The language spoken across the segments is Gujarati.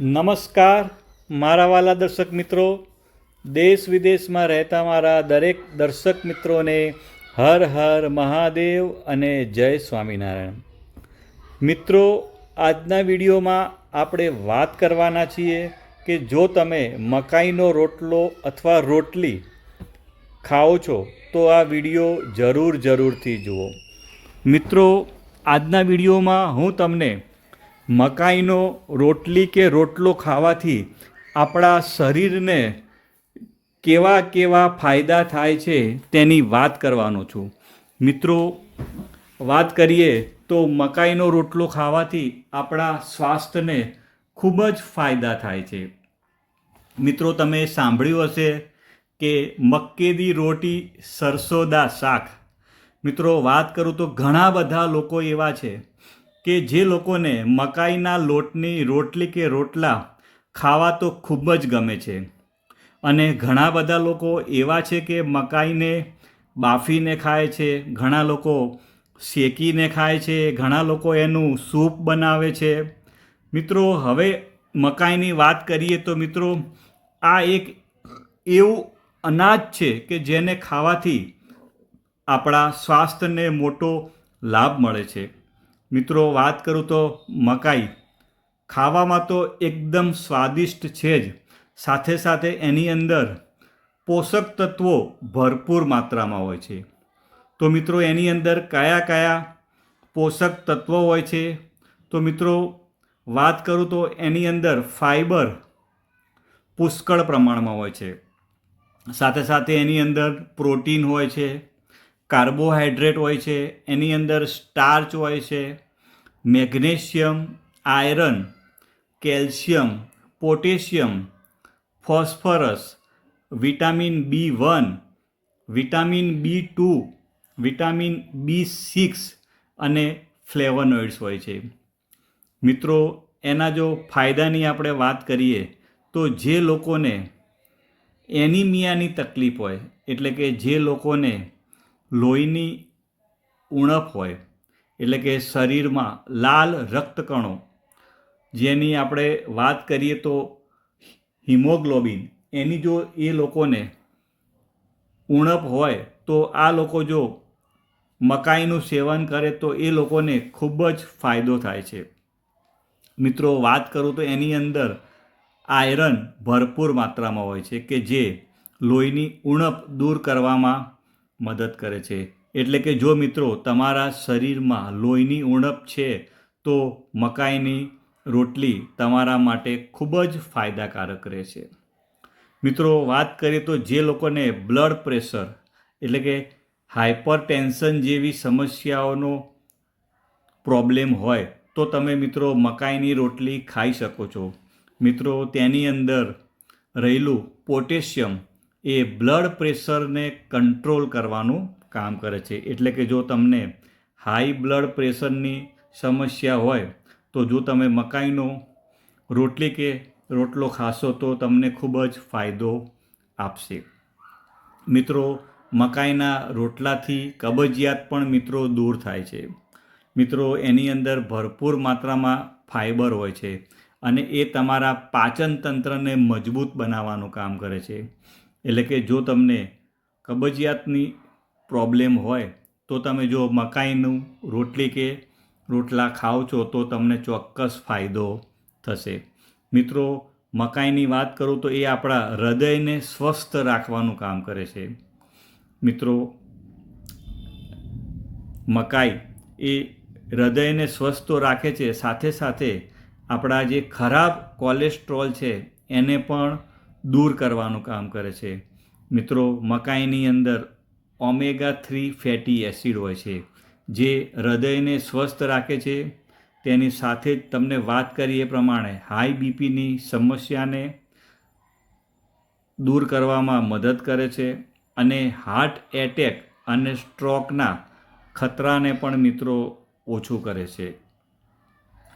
નમસ્કાર, મારા વાલા દર્શક મિત્રો. દેશ વિદેશમાં રહેતા મારા દરેક દર્શક મિત્રોને હર હર મહાદેવ અને જય સ્વામિનારાયણ. મિત્રો, આજના વિડીયોમાં આપણે વાત કરવાના છીએ કે જો તમે મકાઈનો રોટલો અથવા રોટલી ખાઓ છો, તો આ વીડિયો જરૂર જરૂરથી જુઓ. મિત્રો, આજના વિડીયોમાં હું તમને મકાઈનો રોટલી કે રોટલો ખાવાથી આપણા શરીરને કેવા કેવા ફાયદા થાય છે તેની વાત કરવાનો છું. મિત્રો, વાત કરીએ તો મકાઈનો રોટલો ખાવાથી આપણા સ્વાસ્થ્યને ખૂબ જ ફાયદા થાય છે. મિત્રો, તમે સાંભળ્યું હશે કે મક્કેદી રોટી સરસોદા શાક. મિત્રો, વાત કરું તો ઘણા બધા લોકો એવા છે કે જે લોકોને મકાઈના લોટની રોટલી કે રોટલા ખાવા તો ખૂબ જ ગમે છે. અને ઘણા બધા લોકો એવા છે કે મકાઈને બાફીને ખાય છે, ઘણા લોકો શેકીને ખાય છે, ઘણા લોકો એનું સૂપ બનાવે છે. મિત્રો, હવે મકાઈની વાત કરીએ તો મિત્રો, આ એક એવું અનાજ છે કે જેને ખાવાથી આપણા સ્વાસ્થ્યને મોટો લાભ મળે છે. મિત્રો, વાત કરું તો મકાઈ. ખાવામાં તો એકદમ સ્વાદિષ્ટ છે જ. સાથે સાથે એની અંદર પોષક તત્વો ભરપૂર માત્રામાં હોય છે. તો મિત્રો, એની અંદર કયા કયા પોષક તત્વો હોય છે? તો મિત્રો, વાત કરું તો એની અંદર ફાઈબર પુષ્કળ પ્રમાણમાં હોય છે. સાથે સાથે એની અંદર પ્રોટીન હોય છે. કાર્બોહાઈડ્રેટ હોય છે, એની અંદર સ્ટાર્ચ હોય છે, magnesium, iron, calcium, potassium, phosphorus, vitamin B one, vitamin B two, vitamin B six અને ફ્લેવનોઇડ્સ હોય છે. મિત્રો, એના જો ફાયદાની આપણે વાત કરીએ, તો જે લોકોને એનિમિયાની તકલીફ હોય, એટલે કે જે લોકોને લોહીની ઉણપ હોય, એટલે કે શરીરમાં લાલ રક્તકણો, જેની આપણે વાત કરીએ તો હિમોગ્લોબિન, એની જો એ લોકોને ઉણપ હોય, તો આ લોકો જો મકાઈનું સેવન કરે, તો એ લોકોને ખૂબ જ ફાયદો થાય છે. મિત્રો, વાત કરું તો એની અંદર આયરન ભરપૂર માત્રામાં હોય છે, કે જે લોહીની ઉણપ દૂર કરવામાં મદદ કરે છે. એટલે કે જો મિત્રો તમારા શરીરમાં લોહીની ઉણપ છે, તો મકાઈની રોટલી તમારા માટે ખૂબ જ ફાયદાકારક રહેશે. મિત્રો વાત કરીએ તો જે લોકોને બ્લડ પ્રેશર એટલે કે હાઇપર ટેન્શન જેવી સમસ્યાઓનો પ્રોબ્લેમ હોય, તો તમે મિત્રો મકાઈની રોટલી ખાઈ શકો છો. મિત્રો તેની અંદર રહેલું પોટેશિયમ એ બ્લડ પ્રેશરને કંટ્રોલ કરવાનું કામ કરે છે. એટલે કે જો તમને હાઈ બ્લડ પ્રેશરની સમસ્યા હોય, તો જો તમે મકાઈનો રોટલી કે રોટલો ખાશો, તો તમને ખૂબ જ ફાયદો આપશે. મિત્રો, મકાઈના રોટલાથી કબજિયાત પણ મિત્રો દૂર થાય છે. મિત્રો, એની અંદર ભરપૂર માત્રામાં ફાઇબર હોય છે અને એ તમારા પાચન તંત્રને મજબૂત બનાવવાનું કામ કરે છે. એટલે કે જો તમને કબજિયાતની પ્રોબ્લેમ હોય, તો તમે જો મકાઈનું રોટલી કે રોટલા ખાઓ છો, તો તમને ચોક્કસ ફાયદો થશે. મિત્રો, મકાઈની વાત કરું તો એ આપણા હૃદયને સ્વસ્થ રાખવાનું કામ કરે છે. મિત્રો, મકાઈ એ હૃદયને સ્વસ્થ રાખે છે. સાથે સાથે આપણા જે ખરાબ કોલેસ્ટ્રોલ છે, એને પણ દૂર કરવાનું કામ કરે છે. મિત્રો, મકાઈની અંદર ઓમેગા થ્રી ફેટી એસિડ હોય છે, જે હૃદયને સ્વસ્થ રાખે છે. તેની સાથે જ તમને વાત કરી એ પ્રમાણે હાઈ બીપીની સમસ્યાને દૂર કરવામાં મદદ કરે છે અને હાર્ટ એટેક અને સ્ટ્રોકના ખતરાને પણ મિત્રો ઓછું કરે છે.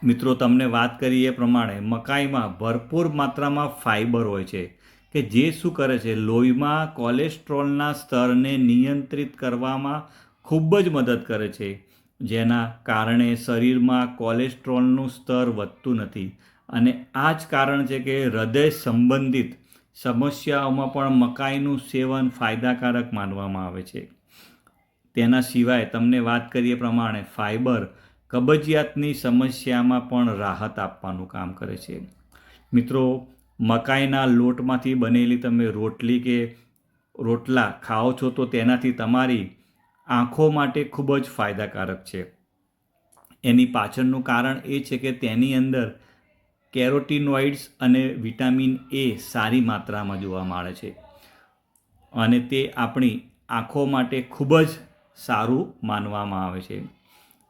મિત્રો, તમને વાત કરી એ પ્રમાણે મકાઈમાં ભરપૂર માત્રામાં ફાઇબર હોય છે કે જે શું કરે છે? લોહીમાં કોલેસ્ટ્રોલના સ્તરને નિયંત્રિત કરવામાં ખૂબ જ મદદ કરે છે. જેના કારણે શરીરમાં કોલેસ્ટ્રોલનું સ્તર વધતું નથી. અને આ જ કારણ છે કે હૃદય સંબંધિત સમસ્યાઓમાં પણ મકાઈનું સેવન ફાયદાકારક માનવામાં આવે છે. તેના સિવાય તમને વાત કરીએ પ્રમાણે ફાઇબર કબજિયાતની સમસ્યામાં પણ રાહત આપવાનું કામ કરે છે. મિત્રો, મકાઈના લોટમાંથી બનેલી તમે રોટલી કે રોટલા ખાઓ છો તો તેનાથી તમારી આંખો માટે ખૂબ જ ફાયદાકારક છે. એની પાછળનું કારણ એ છે કે તેની અંદર કેરોટીનોઇડ્સ અને વિટામિન એ સારી માત્રામાં જોવા મળે છે અને તે આપણી આંખો માટે ખૂબ જ સારું માનવામાં આવે છે.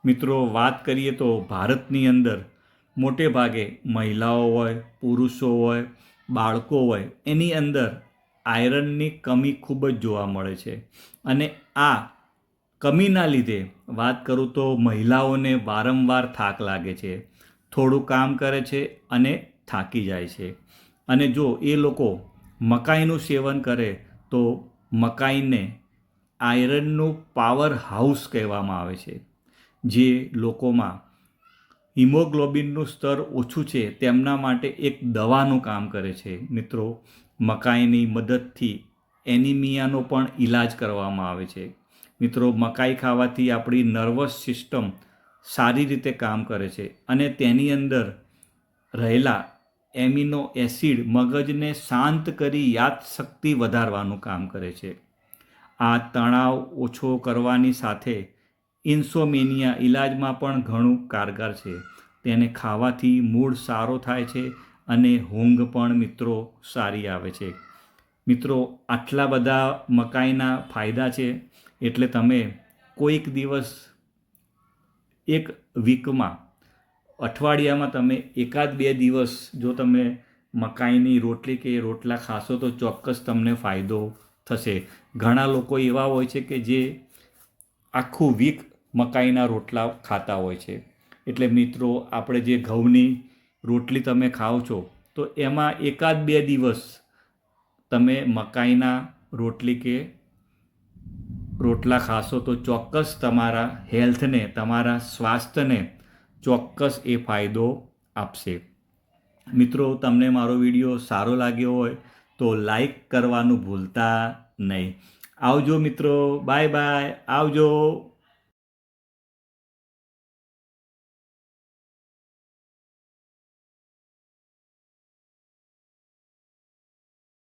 મિત્રો, વાત કરીએ તો ભારતની અંદર મોટે ભાગે મહિલાઓ હોય, પુરુષો હોય, બાળકો હોય, એની અંદર આયરનની કમી ખૂબ જ જોવા મળે છે. અને આ કમીના લીધે વાત કરું તો મહિલાઓને વારંવાર થાક લાગે છે. થોડું કામ કરે છે અને થાકી જાય છે. અને જો એ લોકો મકાઈનું સેવન કરે, તો મકાઈને આયરનનું પાવર હાઉસ કહેવામાં આવે છે. જે લોકોમાં હિમોગ્લોબિનનું સ્તર ઓછું છે, તેમના માટે એક દવાનું કામ કરે છે. મિત્રો, મકાઈની મદદથી એનિમિયાનો પણ ઈલાજ કરવામાં આવે છે. મિત્રો, મકાઈ ખાવાથી આપણી નર્વસ સિસ્ટમ સારી રીતે કામ કરે છે અને તેની અંદર રહેલા એમિનો એસિડ મગજને શાંત કરી યાદશક્તિ વધારવાનું કામ કરે છે. આ તણાવ ઓછો કરવાની સાથે ઇન્સોમેનિયા ઈલાજમાં પણ ઘણું કારગર છે. તેને ખાવાથી મૂડ સારો થાય છે અને ઊંઘ પણ, મિત્રો, સારી આવે છે. મિત્રો, આટલા બધા મકાઈના ફાયદા છે. એટલે તમે કોઈક દિવસ, એક વીકમાં, અઠવાડિયામાં તમે એકાદ બે દિવસ જો તમે મકાઈની રોટલી કે રોટલા ખાશો તો ચોક્કસ તમને ફાયદો થશે. ઘણા લોકો એવા હોય છે કે જે આખું વીક મકાઈના રોટલા ખાતા હોય છે. એટલે મિત્રો, આપણે જે ઘઉંની રોટલી તમે ખાઓ છો, તો એમાં એકાદ બે દિવસ તમે મકાઈના રોટલી કે રોટલા ખાશો તો ચોક્કસ તમારા હેલ્થને, તમારા સ્વાસ્થ્યને ચોક્કસ એ ફાયદો આપશે. મિત્રો, તમને મારો વીડિયો સારો લાગ્યો હોય તો લાઈક કરવાનું ભૂલતા નહીં. આવજો મિત્રો, બાય બાય, આવજો.